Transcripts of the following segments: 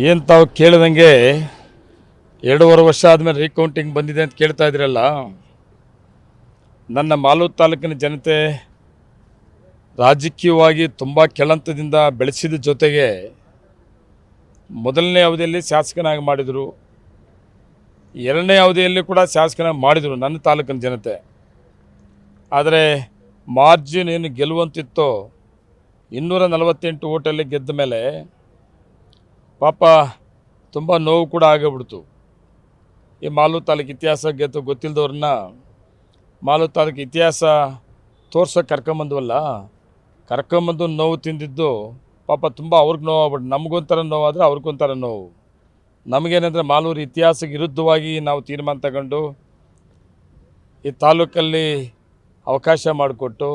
ಏನು ತಾವು ಕೇಳಿದಂಗೆ ಎರಡೂವರೆ ವರ್ಷ ಆದಮೇಲೆ ರೀಕೌಂಟಿಂಗ್ ಬಂದಿದೆ ಅಂತ ಕೇಳ್ತಾ ಇದ್ರಲ್ಲ, ನನ್ನ ಮಾಲೂರು ತಾಲೂಕಿನ ಜನತೆ ರಾಜಕೀಯವಾಗಿ ತುಂಬ ಕೆಳಂತದಿಂದ ಬೆಳೆಸಿದ ಜೊತೆಗೆ ಮೊದಲನೇ ಅವಧಿಯಲ್ಲಿ ಶಾಸಕನಾಗಿ ಮಾಡಿದರು, ಎರಡನೇ ಅವಧಿಯಲ್ಲಿ ಕೂಡ ಶಾಸಕನಾಗಿ ಮಾಡಿದರು ನನ್ನ ತಾಲೂಕಿನ ಜನತೆ. ಆದರೆ ಮಾರ್ಜಿನ್ ಏನು ಗೆಲ್ಲುವಂತಿತ್ತೋ, ಇನ್ನೂರ ನಲವತ್ತೆಂಟು ಓಟಲ್ಲಿ ಗೆದ್ದ ಮೇಲೆ ಪಾಪ ತುಂಬ ನೋವು ಕೂಡ ಆಗಿಬಿಡ್ತು. ಈ ಮಾಲೂರು ತಾಲೂಕು ಇತಿಹಾಸ ಗೆದ್ದು ಗೊತ್ತಿಲ್ಲದವ್ರನ್ನ ಮಾಲು ತಾಲೂಕು ಇತಿಹಾಸ ತೋರ್ಸೋಕೆ ಕರ್ಕೊಂಬಂದ್ವಲ್ಲ, ಕರ್ಕೊಂಬಂದು ನೋವು ತಿಂದಿದ್ದು ಪಾಪ ತುಂಬ ಅವ್ರಿಗೆ ನೋವು ಆಗ್ಬಿಟ್ಟು ನಮಗೊಂಥರ ನೋವಾದರೆ ಅವ್ರಿಗೊಂಥರ ನೋವು. ನಮಗೇನೆಂದರೆ ಮಾಲೂರು ಇತಿಹಾಸಕ್ಕೆ ವಿರುದ್ಧವಾಗಿ ನಾವು ತೀರ್ಮಾನ ತಗೊಂಡು ಈ ತಾಲೂಕಲ್ಲಿ ಅವಕಾಶ ಮಾಡಿಕೊಟ್ಟು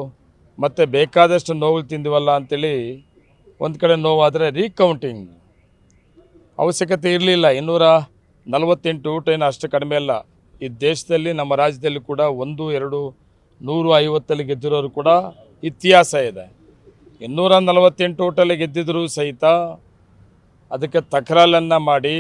ಮತ್ತು ಬೇಕಾದಷ್ಟು ನೋವು ತಿಂದಿವಲ್ಲ ಅಂಥೇಳಿ ಒಂದು ಕಡೆ ನೋವಾದರೆ ರೀಕೌಂಟಿಂಗ್ ಅವಶ್ಯಕತೆ ಇರಲಿಲ್ಲ. ಇನ್ನೂರ ನಲವತ್ತೆಂಟು ಊಟ ಏನು ಅಷ್ಟು ಕಡಿಮೆ ಅಲ್ಲ. ಈ ದೇಶದಲ್ಲಿ, ನಮ್ಮ ರಾಜ್ಯದಲ್ಲಿ ಕೂಡ ಒಂದು, ಎರಡು, ನೂರು, ಐವತ್ತಲ್ಲಿ ಗೆದ್ದಿರೋರು ಕೂಡ ಇತಿಹಾಸ ಇದೆ. ಇನ್ನೂರ ನಲವತ್ತೆಂಟು ಊಟಲ್ಲಿ ಗೆದ್ದಿದ್ರು ಸಹಿತ ಅದಕ್ಕೆ ತಕರಾಲನ್ನು ಮಾಡಿ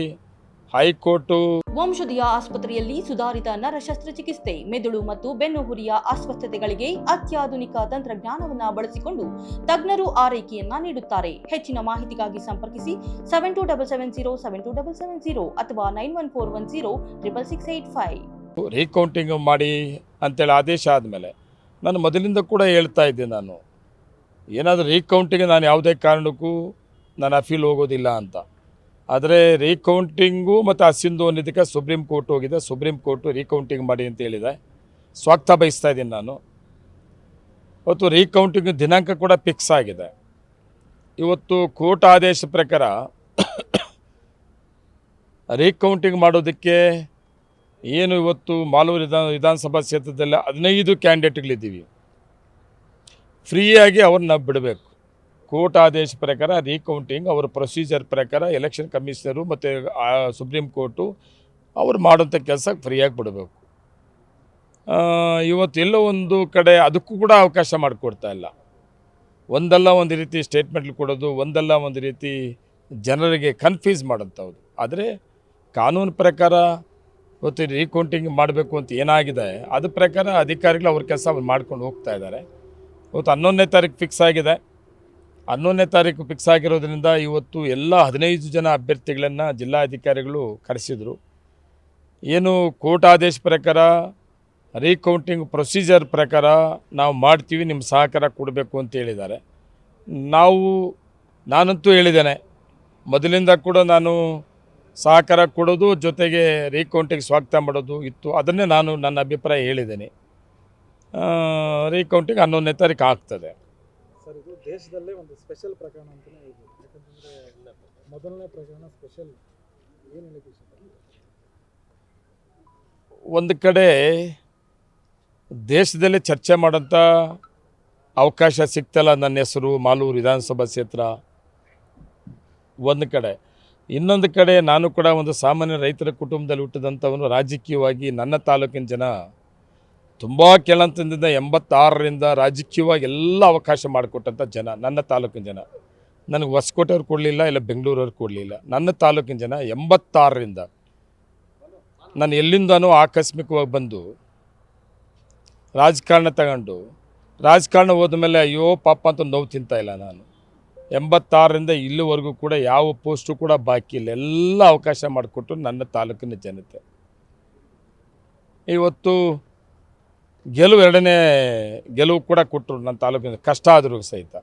ಹೈಕೋರ್ಟು. ವಂಶದಿಯ ಆಸ್ಪತ್ರೆಯಲ್ಲಿ ಸುಧಾರಿತ ನರ ಶಸ್ತ್ರಚಿಕಿತ್ಸೆ ಮೆದುಳು ಮತ್ತು ಬೆನ್ನುಹುರಿಯ ಅಸ್ವಸ್ಥತೆಗಳಿಗೆ ಅತ್ಯಾಧುನಿಕ ತಂತ್ರಜ್ಞಾನವನ್ನು ಬಳಸಿಕೊಂಡು ತಜ್ಞರು ಆರೈಕೆಯನ್ನ ನೀಡುತ್ತಾರೆ. ಹೆಚ್ಚಿನ ಮಾಹಿತಿಗಾಗಿ ಸಂಪರ್ಕಿಸಿ seven two double seven zero seven two double seven zero ಅಥವಾ nine one four one zero triple six eight five recounting ಮಾಡಿ ಅಂತೇಳಿ ಆದೇಶ ಆದಮೇಲೆ ನಾನು ಮೊದಲಿಂದ ಕೂಡ ಹೇಳ್ತಾ ಇದ್ದೆ ನಾನು. ಏನಾದರೂ ರೀಕೌಂಟಿಂಗ್ ನಾನು ಯಾವುದೇ ಕಾರಣಕ್ಕೂ ನಾನು ಅಫೀಲ್ ಹೋಗೋದಿಲ್ಲ ಅಂತ. ಆದರೆ ರೀಕೌಂಟಿಂಗು ಮತ್ತು ಅಸಿಂದು ಅನ್ನೋದಕ್ಕೆ ಸುಪ್ರೀಂ ಕೋರ್ಟ್ ಹೋಗಿದೆ. ಸುಪ್ರೀಂ ಕೋರ್ಟು ರೀಕೌಂಟಿಂಗ್ ಮಾಡಿ ಅಂತ ಹೇಳಿದೆ. ಸ್ವಾಗತ ಬಯಸ್ತಾ ಇದ್ದೀನಿ ನಾನು. ಇವತ್ತು ರೀಕೌಂಟಿಂಗ್ ದಿನಾಂಕ ಕೂಡ ಫಿಕ್ಸ್ ಆಗಿದೆ. ಇವತ್ತು ಕೋರ್ಟ್ ಆದೇಶ ಪ್ರಕಾರ ರೀಕೌಂಟಿಂಗ್ ಮಾಡೋದಕ್ಕೆ ಏನು ಇವತ್ತು ಮಾಲೂರು ವಿಧಾನ ವಿಧಾನಸಭಾ ಕ್ಷೇತ್ರದಲ್ಲಿ ಹದಿನೈದು ಕ್ಯಾಂಡಿಡೇಟ್ಗಳಿದ್ದೀವಿ. ಫ್ರೀಯಾಗಿ ಅವ್ರನ್ನ ಬಿಡಬೇಕು. ಕೋರ್ಟ್ ಆದೇಶ ಪ್ರಕಾರ ರೀಕೌಂಟಿಂಗ್, ಅವರ ಪ್ರೊಸೀಜರ್ ಪ್ರಕಾರ ಎಲೆಕ್ಷನ್ ಕಮಿಷನರು ಮತ್ತು ಸುಪ್ರೀಂ ಕೋರ್ಟು ಅವ್ರು ಮಾಡೋಂಥ ಕೆಲಸ ಫ್ರೀಯಾಗಿ ಬಿಡಬೇಕು. ಇವತ್ತು ಎಲ್ಲೋ ಒಂದು ಕಡೆ ಅದಕ್ಕೂ ಕೂಡ ಅವಕಾಶ ಮಾಡಿಕೊಡ್ತಾ ಇಲ್ಲ. ಒಂದಲ್ಲ ಒಂದು ರೀತಿ ಸ್ಟೇಟ್ಮೆಂಟ್ ಕೊಡೋದು, ಒಂದಲ್ಲ ಒಂದು ರೀತಿ ಜನರಿಗೆ ಕನ್ಫ್ಯೂಸ್ ಮಾಡೋಂಥವ್ರು. ಆದರೆ ಕಾನೂನು ಪ್ರಕಾರ ಇವತ್ತು ರೀಕೌಂಟಿಂಗ್ ಮಾಡಬೇಕು ಅಂತ ಏನಾಗಿದೆ ಅದ್ರ ಪ್ರಕಾರ ಅಧಿಕಾರಿಗಳು ಅವ್ರ ಕೆಲಸ ಅವ್ರು ಮಾಡ್ಕೊಂಡು ಹೋಗ್ತಾ ಇದ್ದಾರೆ. ಇವತ್ತು ಹನ್ನೊಂದನೇ ತಾರೀಕು ಫಿಕ್ಸ್ ಆಗಿದೆ. ಹನ್ನೊಂದನೇ ತಾರೀಕು ಫಿಕ್ಸ್ ಆಗಿರೋದ್ರಿಂದ ಇವತ್ತು ಎಲ್ಲ ಹದಿನೈದು ಜನ ಅಭ್ಯರ್ಥಿಗಳನ್ನು ಜಿಲ್ಲಾಧಿಕಾರಿಗಳು ಕರೆಸಿದರು. ಏನು ಕೋರ್ಟ್ ಆದೇಶ ಪ್ರಕಾರ ರೀಕೌಂಟಿಂಗ್ ಪ್ರೊಸೀಜರ್ ಪ್ರಕಾರ ನಾವು ಮಾಡ್ತೀವಿ ನಿಮ್ಮ ಸಹಕಾರ ಕೊಡಬೇಕು ಅಂತ ಹೇಳಿದ್ದಾರೆ. ನಾವು, ನಾನಂತೂ ಹೇಳಿದ್ದೇನೆ, ಮೊದಲಿಂದ ಕೂಡ ನಾನು ಸಹಕಾರ ಕೊಡೋದು, ಜೊತೆಗೆ ರೀಕೌಂಟಿಂಗ್ ಸ್ವಾಗತ ಮಾಡೋದು ಇತ್ತು. ಅದನ್ನೇ ನಾನು ನನ್ನ ಅಭಿಪ್ರಾಯ ಹೇಳಿದ್ದೇನೆ. ರೀಕೌಂಟಿಂಗ್ ಹನ್ನೊಂದನೇ ತಾರೀಕು ಆಗ್ತದೆ. ಸರ್ ಇದು ದೇಶದಲ್ಲೇ ಒಂದು ಸ್ಪೆಷಲ್ ಪ್ರಕರಣ ಅಂತಲೇ ಹೇಳ್ಬೋದು. ಯಾಕಂತಂದರೆ ಮೊದಲನೇ ಪ್ರಕರಣ ಸ್ಪೆಷಲ್ ಏನು ಹೇಳಕ್ಕೆ ಒಂದು ಕಡೆ ದೇಶದಲ್ಲಿ ಚರ್ಚೆ ಮಾಡೋಂಥ ಅವಕಾಶ ಸಿಗ್ತಲ್ಲ ನನ್ನ ಹೆಸರು ಮಾಲೂರು ವಿಧಾನಸಭಾ ಕ್ಷೇತ್ರ. ಒಂದು ಕಡೆ. ಇನ್ನೊಂದು ಕಡೆ ನಾನು ಕೂಡ ಒಂದು ಸಾಮಾನ್ಯ ರೈತರ ಕುಟುಂಬದಲ್ಲಿ ಹುಟ್ಟಿದಂಥವನು ರಾಜಕೀಯವಾಗಿ ನನ್ನ ತಾಲೂಕಿನ ಜನ ತುಂಬ ಕೆಳಂತದಿಂದ ಎಂಬತ್ತಾರರಿಂದ ರಾಜಕೀಯವಾಗಿ ಎಲ್ಲ ಅವಕಾಶ ಮಾಡಿಕೊಟ್ಟಂಥ ಜನ, ನನ್ನ ತಾಲೂಕಿನ ಜನ. ನನಗೆ ಹೊಸಕೋಟೆಯವ್ರು ಕೊಡಲಿಲ್ಲ, ಇಲ್ಲ ಬೆಂಗಳೂರವ್ರು ಕೊಡಲಿಲ್ಲ. ನನ್ನ ತಾಲೂಕಿನ ಜನ ಎಂಬತ್ತಾರರಿಂದ ನಾನು ಎಲ್ಲಿಂದನೂ ಆಕಸ್ಮಿಕವಾಗಿ ಬಂದು ರಾಜಕಾರಣ ತಗೊಂಡು, ರಾಜಕಾರಣ ಹೋದ್ಮೇಲೆ ಅಯ್ಯೋ ಪಾಪ ಅಂತ ನೋವು ತಿಂತಾಯಿಲ್ಲ ನಾನು. ಎಂಬತ್ತಾರರಿಂದ ಇಲ್ಲಿವರೆಗೂ ಕೂಡ ಯಾವ ಪೋಸ್ಟು ಕೂಡ ಬಾಕಿ ಇಲ್ಲ. ಎಲ್ಲ ಅವಕಾಶ ಮಾಡಿಕೊಟ್ಟು ನನ್ನ ತಾಲೂಕಿನ ಜನತೆ. ಇವತ್ತು ಗೆಲುವು ಎರಡನೇ ಗೆಲುವು ಕೂಡ ಕೊಟ್ಟರು ನನ್ನ ತಾಲೂಕಿನ ಕಷ್ಟ ಆದರೂ ಸಹಿತ.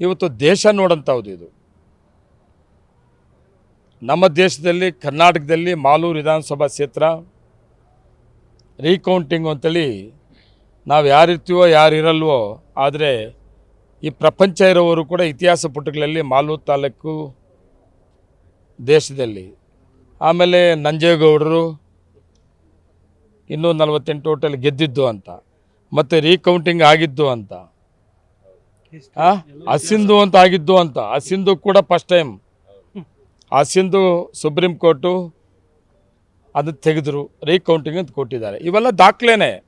ಇವತ್ತು ದೇಶ ನೋಡಂಥವ್ದು ಇದು. ನಮ್ಮ ದೇಶದಲ್ಲಿ, ಕರ್ನಾಟಕದಲ್ಲಿ ಮಾಲೂರು ವಿಧಾನಸಭಾ ಕ್ಷೇತ್ರ, ರೀಕೌಂಟಿಂಗ್ ಅಂತೇಳಿ ನಾವು ಯಾರಿರ್ತೀವೋ ಯಾರು ಇರಲ್ವೋ ಆದರೆ ಈ ಪ್ರಪಂಚ ಇರೋವರು ಕೂಡ ಇತಿಹಾಸ ಪುಟಗಳಲ್ಲಿ ಮಾಲೂರು ತಾಲೂಕು ದೇಶದಲ್ಲಿ. ಆಮೇಲೆ ನಂಜೇಗೌಡರು ಇನ್ನೂ ನಲವತ್ತೆಂಟು ಓಟಲ್ಲಿ ಗೆದ್ದಿದ್ದು ಅಂತ. ಮತ್ತು ರೀಕೌಂಟಿಂಗ್ ಆಗಿದ್ದು ಅಂತ. ಆ? ಅಸಿಂದು ಅಂತ ಆಗಿದ್ದು ಅಂತ. ಅಸಿಂಧು ಕೂಡ ಫಸ್ಟ್ ಟೈಮ್ ಅಸಿಂದು ಸುಪ್ರೀಂ ಕೋರ್ಟು ಅದು ತೆಗೆದ್ರು ರೀಕೌಂಟಿಂಗ್ ಅಂತ ಕೊಟ್ಟಿದ್ದಾರೆ. ಇವೆಲ್ಲ ದಾಖಲೆನೇ.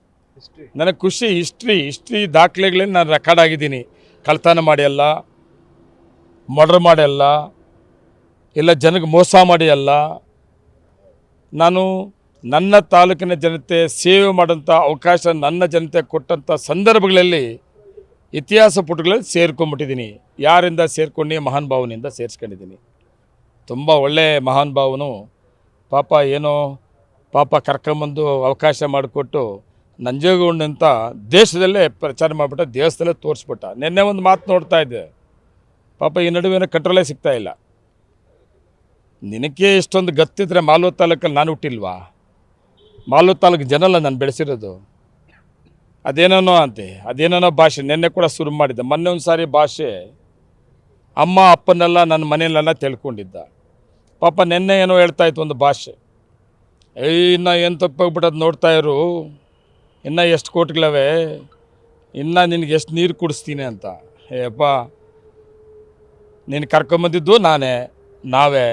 ನನಗೆ ಖುಷಿ ಹಿಸ್ಟ್ರಿ ಹಿಸ್ಟ್ರಿ ದಾಖಲೆಗಳಲ್ಲಿ ನಾನು ರೆಕಾರ್ಡ್ ಆಗಿದ್ದೀನಿ. ಕಳ್ತನ ಮಾಡಿ ಅಲ್ಲ ಮರ್ಡರ್ ಮಾಡಿ ಅಲ್ಲ ಇಲ್ಲ ಜನಕ್ಕೆ ಮೋಸ ಮಾಡಿ ಅಲ್ಲ ನಾನು ನನ್ನ ತಾಲೂಕಿನ ಜನತೆ ಸೇವೆ ಮಾಡೋಂಥ ಅವಕಾಶ, ನನ್ನ ಜನತೆ ಕೊಟ್ಟಂಥ ಸಂದರ್ಭಗಳಲ್ಲಿ, ಇತಿಹಾಸ ಪುಟಗಳಲ್ಲಿ ಸೇರ್ಕೊಂಡ್ಬಿಟ್ಟಿದ್ದೀನಿ. ಯಾರಿಂದ ಸೇರ್ಕೊಂಡು? ಮಹಾನ್ ಭಾವನಿಂದ ಸೇರಿಸ್ಕೊಂಡಿದ್ದೀನಿ. ತುಂಬ ಒಳ್ಳೆಯ ಮಹಾನ್ ಭಾವನು. ಪಾಪ ಏನೋ ಪಾಪ ಕರ್ಕೊಂಬಂದು ಅವಕಾಶ ಮಾಡಿಕೊಟ್ಟು ನಂಜೇಗೌಡನಂತ ದೇಶದಲ್ಲೇ ಪ್ರಚಾರ ಮಾಡಿಬಿಟ್ಟ ದೇಶದಲ್ಲೇ ತೋರಿಸ್ಬಿಟ್ಟ. ನಿನ್ನೆ ಒಂದು ಮಾತು ನೋಡ್ತಾ ಇದ್ದೆ. ಪಾಪ ಈ ನಡುವೆ ಕಂಟ್ರೋಲೇ ಸಿಗ್ತಾ ಇಲ್ಲ. ನಿನಗೆ ಇಷ್ಟೊಂದು ಗತ್ತಿದ್ರೆ ಮಾಲ್ವ ತಾಲೂಕಲ್ಲಿ ನಾನು ಹುಟ್ಟಿಲ್ವಾ? ಮಾಲೂರು ತಾಲೂಕು ಜನಲ್ಲ ನಾನು ಬೆಳೆಸಿರೋದು. ಅದೇನೇನೋ ಅಂತೆ ಅದೇನೋ ಭಾಷೆ, ನಿನ್ನೆ ಕೂಡ ಶುರು ಮಾಡಿದ್ದೆ. ಮೊನ್ನೆ ಒಂದು ಸಾರಿ ಭಾಷೆ ಅಮ್ಮ, ಅಪ್ಪನೆಲ್ಲ ನನ್ನ ಮನೆಯಲ್ಲೆಲ್ಲ ತಿಳ್ಕೊಂಡಿದ್ದ. ಪಾಪ ನಿನ್ನೆ ಏನೋ ಹೇಳ್ತಾ ಇತ್ತು ಒಂದು ಭಾಷೆ. ಏಯ್ ಇನ್ನು ಏನು ತಪ್ಪೋಗ್ಬಿಟ್ಟದು ನೋಡ್ತಾ ಇರು. ಇನ್ನು ಎಷ್ಟು ಕೋಟಿಗಳವೆ. ಇನ್ನು ನಿನಗೆ ಎಷ್ಟು ನೀರು ಕುಡಿಸ್ತೀನಿ ಅಂತ. ಏಪ್ಪ, ನೀನು ಕರ್ಕೊಂಬಂದಿದ್ದು ನಾನೇ, ನಾವೇ.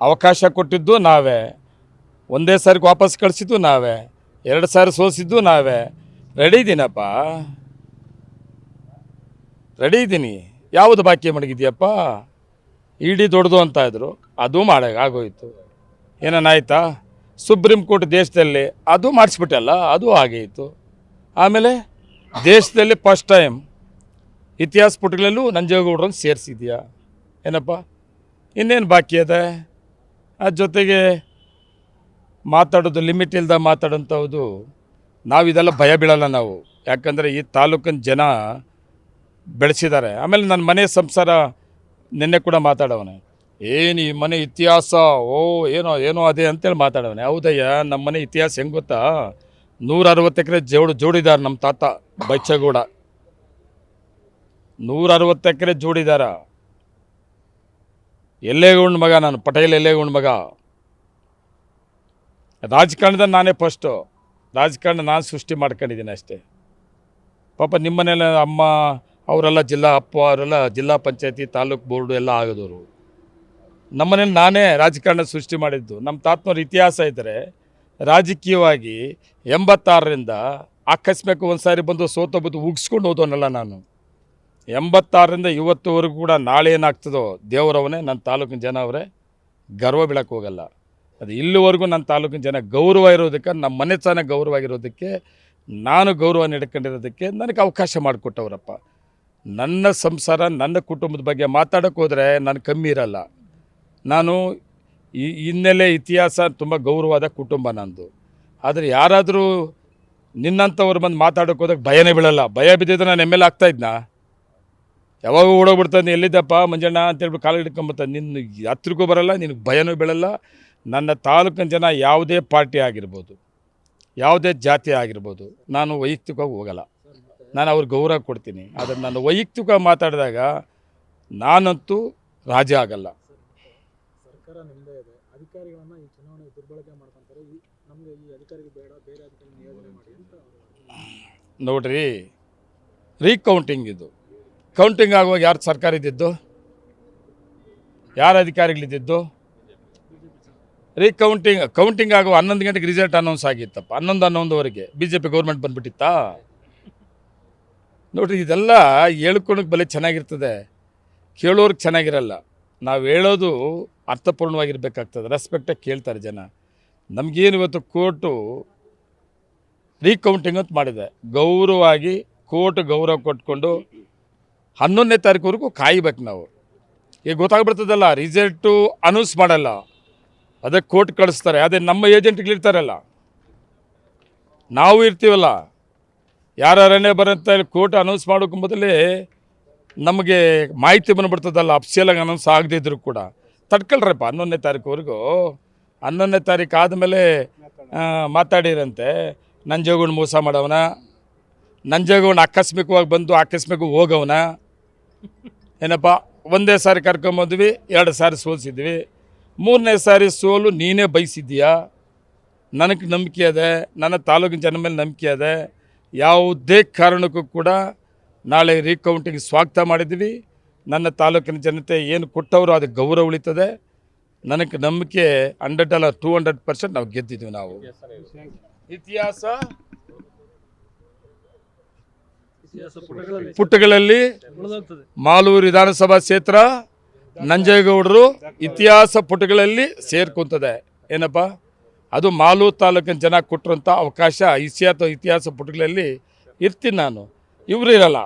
ಅವಕಾಶ ಕೊಟ್ಟಿದ್ದು ನಾವೇ. ಒಂದೇ ಸಾರಿ ವಾಪಸ್ ಕಳಿಸಿದ್ದು ನಾವೇ. ಎರಡು ಸಾರಿ ಸೋಸಿದ್ದು ನಾವೇ. ರೆಡಿ ಇದ್ದೀನಪ್ಪ ರೆಡಿ ಇದ್ದೀನಿ ಯಾವುದು ಬಾಕಿ ಮಡಗಿದ್ಯಪ್ಪ? ಇಡಿ ದೊಡ್ಡದು ಅಂತ ಇದ್ರು. ಅದು ಮಾಡಾಗ ಆಗೋಯ್ತು. ಏನೇನಾಯ್ತಾ ಸುಪ್ರೀಂ ಕೋರ್ಟ್ ದೇಶದಲ್ಲಿ ಅದು ಮಾಡಿಸ್ಬಿಟ್ಟಲ್ಲ, ಅದು ಆಗೋಯಿತು ಆಮೇಲೆ ದೇಶದಲ್ಲಿ ಫಸ್ಟ್ ಟೈಮ್ ಇತಿಹಾಸ ಪುಟಗಳಲ್ಲೂ ನಂಜೇಗೌಡರನ್ನು ಸೇರಿಸಿದ್ಯಾ? ಏನಪ್ಪ? ಇನ್ನೇನು ಬಾಕಿ ಅದ? ಅದ್ರ ಜೊತೆಗೆ ಮಾತಾಡೋದು ಲಿಮಿಟ್ ಇಲ್ದ ಮಾತಾಡೋಂಥದ್ದು ನಾವು ಇದೆಲ್ಲ ಭಯ ಬೀಳಲ್ಲ ನಾವು. ಯಾಕಂದರೆ ಈ ತಾಲೂಕಿನ ಜನ ಬೆಳೆಸಿದ್ದಾರೆ. ಆಮೇಲೆ ನನ್ನ ಮನೆ ಸಂಸಾರ ನಿನ್ನೆ ಕೂಡ ಮಾತಾಡವನೆ. ಏನು ಈ ಮನೆ ಇತಿಹಾಸ? ಓ, ಏನೋ ಏನೋ ಅದೇ ಅಂತೇಳಿ ಮಾತಾಡವನೆ. ಹೌದಯ್ಯ ನಮ್ಮ ಮನೆ ಇತಿಹಾಸ ಹೆಂಗೆ ಗೊತ್ತಾ? ನೂರ ಅರವತ್ತು ಎಕರೆ ಜೋಡು ಜೋಡಿದಾರ ನಮ್ಮ ತಾತ ಬೈಚಗೌಡ. ನೂರ ಅರವತ್ತು ಎಕರೆ ಜೋಡಿದಾರ. ಎಲ್ಲೇಗೌಂಡ್ ಮಗ ನಾನು, ಪಟೇಲ್ ಎಲ್ಲೇಗೌಂಡ್ ಮಗ. ರಾಜಕಾರಣದ ನಾನೇ ಫಸ್ಟು ರಾಜಕಾರಣ ನಾನು ಸೃಷ್ಟಿ ಮಾಡ್ಕೊಂಡಿದ್ದೀನಿ ಅಷ್ಟೇ. ಪಾಪ ನಿಮ್ಮನೆಲ್ಲ ಅಮ್ಮ, ಅವರೆಲ್ಲ ಜಿಲ್ಲಾ ಅಪ್ಪ, ಅವರೆಲ್ಲ ಜಿಲ್ಲಾ ಪಂಚಾಯತಿ ತಾಲೂಕು ಬೋರ್ಡು ಎಲ್ಲ ಆಗೋದವರು. ನಮ್ಮನೇಲಿ ನಾನೇ ರಾಜಕಾರಣ ಸೃಷ್ಟಿ ಮಾಡಿದ್ದು. ನಮ್ಮ ತಾತನವ್ರ ಇತಿಹಾಸ ಇದ್ದರೆ ರಾಜಕೀಯವಾಗಿ ಎಂಬತ್ತಾರರಿಂದ ಆಕಸ್ಮಿಕ ಒಂದು ಸಾರಿ ಬಂದು ಸೋತೋಗ್ಬಿಟ್ಟು ಉಗಿಸ್ಕೊಂಡು ಹೋದವನಲ್ಲ ನಾನು. ಎಂಬತ್ತಾರರಿಂದ ಇವತ್ತುವರೆಗೂ ಕೂಡ ನಾಳೆ ಏನಾಗ್ತದೋ ದೇವರವನೇ ನನ್ನ ತಾಲೂಕಿನ ಜನ ಅವರೇ ಗರ್ವ ಬೀಳಕ್ಕೆ ಹೋಗಲ್ಲ. ಅದು ಇಲ್ಲಿವರೆಗೂ ನನ್ನ ತಾಲೂಕಿನ ಜನ ಗೌರವ ಇರೋದಕ್ಕೆ, ನಮ್ಮ ಮನೆ ತನ ಗೌರವ ಆಗಿರೋದಕ್ಕೆ, ನಾನು ಗೌರವ ನೀಡ್ಕೊಂಡಿರೋದಕ್ಕೆ ನನಗೆ ಅವಕಾಶ ಮಾಡಿಕೊಟ್ಟವರಪ್ಪ. ನನ್ನ ಸಂಸಾರ, ನನ್ನ ಕುಟುಂಬದ ಬಗ್ಗೆ ಮಾತಾಡೋಕ್ಕೆ ಹೋದರೆ ನಾನು ಕಮ್ಮಿ ಇರಲ್ಲ. ನಾನು ಈ ಹಿನ್ನೆಲೆ ಇತಿಹಾಸ ತುಂಬ ಗೌರವವಾದ ಕುಟುಂಬ ನಂದು. ಆದರೆ ಯಾರಾದರೂ ನಿನ್ನಂಥವ್ರು ಬಂದು ಮಾತಾಡೋಕೆ ಹೋದಾಗ ಭಯನೇ ಬೀಳಲ್ಲ. ಭಯ ಬಿದ್ದಿದ್ರೆ ನಾನು ಎಂ ಎಲ್ ಆಗ್ತಾ ಇದ್ನಾ? ಯಾವಾಗ ಓಡೋಗ್ಬಿಡ್ತಾನೆ ಎಲ್ಲಿದ್ದಪ್ಪ ಮಂಜಣ್ಣ ಅಂತೇಳ್ಬಿಟ್ಟು ಕಾಲು ಹಿಡ್ಕೊಂಬರ್ತಾನೆ ನಿನ್ನ ಹತ್ರಕ್ಕೂ ಬರಲ್ಲ, ನಿನಗೆ ಭಯನೂ ಬೀಳಲ್ಲ. ನನ್ನ ತಾಲೂಕಿನ ಜನ ಯಾವುದೇ ಪಾರ್ಟಿ ಆಗಿರ್ಬೋದು ಯಾವುದೇ ಜಾತಿ ಆಗಿರ್ಬೋದು ನಾನು ವೈಯಕ್ತಿಕವಾಗಿ ಹೋಗಲ್ಲ. ನಾನು ಅವ್ರಿಗೆ ಗೌರವ ಕೊಡ್ತೀನಿ. ಆದರೆ ನಾನು ವೈಯಕ್ತಿಕವಾಗಿ ಮಾತಾಡಿದಾಗ ನಾನಂತೂ ರಾಜ ಆಗಲ್ಲ. ನೋಡ್ರಿ ರೀಕೌಂಟಿಂಗ್ ಇದು. ಕೌಂಟಿಂಗ್ ಆಗುವಾಗ ಯಾರು ಸರ್ಕಾರ ಇದ್ದಿದ್ದು ಯಾರು ಅಧಿಕಾರಿಗಳಿದ್ದಿದ್ದು ರೀಕೌಂಟಿಂಗ್ ಕೌಂಟಿಂಗ್ ಆಗುವ ಹನ್ನೊಂದು ಗಂಟೆಗೆ ರಿಸಲ್ಟ್ ಅನೌನ್ಸ್ ಆಗಿತ್ತಪ್ಪ. ಹನ್ನೊಂದು, ಹನ್ನೊಂದುವರೆಗೆ. ಬಿ ಜೆ ಪಿ ಗೌರ್ಮೆಂಟ್ ಬಂದುಬಿಟ್ಟಿತ್ತಾ? ನೋಡಿರಿ, ಇದೆಲ್ಲ ಹೇಳ್ಕೊಳಕ್ಕೆ ಬಲೆ ಚೆನ್ನಾಗಿರ್ತದೆ. ಕೇಳೋರ್ಗೆ ಚೆನ್ನಾಗಿರಲ್ಲ. ನಾವು ಹೇಳೋದು ಅರ್ಥಪೂರ್ಣವಾಗಿರ್ಬೇಕಾಗ್ತದೆ. ರೆಸ್ಪೆಕ್ಟಾಗಿ ಕೇಳ್ತಾರೆ ಜನ. ನಮಗೇನು ಇವತ್ತು ಕೋರ್ಟು ರೀಕೌಂಟಿಂಗ್ ಅಂತ ಮಾಡಿದೆ. ಗೌರವವಾಗಿ ಕೋರ್ಟ್ ಗೌರವ ಕೊಟ್ಕೊಂಡು ಹನ್ನೊಂದನೇ ತಾರೀಕುವರೆಗೂ ಕಾಯ್ಬೇಕು ನಾವು. ಈಗ ಗೊತ್ತಾಗ್ಬಿಡ್ತದಲ್ಲ ರಿಸಲ್ಟು ಅನೌನ್ಸ್ ಮಾಡಲ್ಲ. ಅದಕ್ಕೆ ಕೋರ್ಟ್ ಕಳಿಸ್ತಾರೆ. ಅದೇ ನಮ್ಮ ಏಜೆಂಟ್ಗಳಿರ್ತಾರಲ್ಲ. ನಾವು ಇರ್ತೀವಲ್ಲ. ಯಾರೇ ಬರಂತ ಕೋರ್ಟ್ ಅನೌನ್ಸ್ ಮಾಡೋಕೆ ಮೊದಲೇ ನಮಗೆ ಮಾಹಿತಿ ಬಂದುಬಿಡ್ತದಲ್ಲ. ಅಫ್ಸಿಯಲಾಗಿ ಅನೌನ್ಸ್ ಆಗದೇ ಇದ್ರು ಕೂಡ. ತಡ್ಕೊಳ್ರಪ್ಪ. ಹನ್ನೊಂದನೇ ತಾರೀಕುವರೆಗೂ. ಹನ್ನೊಂದನೇ ತಾರೀಕು ಆದಮೇಲೆ ಮಾತಾಡಿರಂತೆ. ನಂಜೇಗೌಡ ಮೋಸ ಮಾಡವನ. ನಂಜೇಗೌಡ ಆಕಸ್ಮಿಕವಾಗಿ ಬಂದು ಆಕಸ್ಮಿಕ ಹೋಗವನ. ಏನಪ್ಪ? ಒಂದೇ ಸಾರಿ ಕರ್ಕೊಂಬಂದ್ವಿ, ಎರಡು ಸಾರಿ ಸೋಲ್ಸಿದ್ವಿ. ಮೂರನೇ ಸಾರಿ ಸೋಲು ನೀನೇ ಬಯಸಿದ್ದೀಯಾ? ನನಗೆ ನಂಬಿಕೆ ಅದೆ ನನ್ನ ತಾಲೂಕಿನ ಜನ ಮೇಲೆ ನಂಬಿಕೆ ಅದೆ ಯಾವುದೇ ಕಾರಣಕ್ಕೂ ಕೂಡ ನಾಳೆ ರೀಕೌಂಟಿಗೆ ಸ್ವಾಗತ ಮಾಡಿದ್ವಿ ನನ್ನ ತಾಲೂಕಿನ ಜನತೆ ಏನು ಕೊಟ್ಟವರು ಅದು ಗೌರವ ಉಳಿತದೆ. ನನಗೆ ನಂಬಿಕೆ ಹಂಡ್ರೆಡ್ ಅಲ್ಲ ಟೂ ಹಂಡ್ರೆಡ್ ಪರ್ಸೆಂಟ್ ನಾವು ಗೆದ್ದಿದ್ವಿ ನಾವು. ಇತಿಹಾಸ? ಪುಟಗಳಲ್ಲಿ ಮಾಲೂರು ವಿಧಾನಸಭಾ ಕ್ಷೇತ್ರ ನಂಜೇಗೌಡರು ಇತಿಹಾಸ ಪುಟಗಳಲ್ಲಿ ಸೇರ್ಕೊಂತದೆ. ಏನಪ್ಪ? ಅದು ಮಾಲೂರು ತಾಲೂಕಿನ ಜನ ಕೊಟ್ಟಿರೋಂಥ ಅವಕಾಶ ಇಸಿಯಾತ ಇತಿಹಾಸ ಪುಟಗಳಲ್ಲಿ ಇರ್ತೀನಿ ನಾನು. ಇವರು ಇರಲ್ಲ.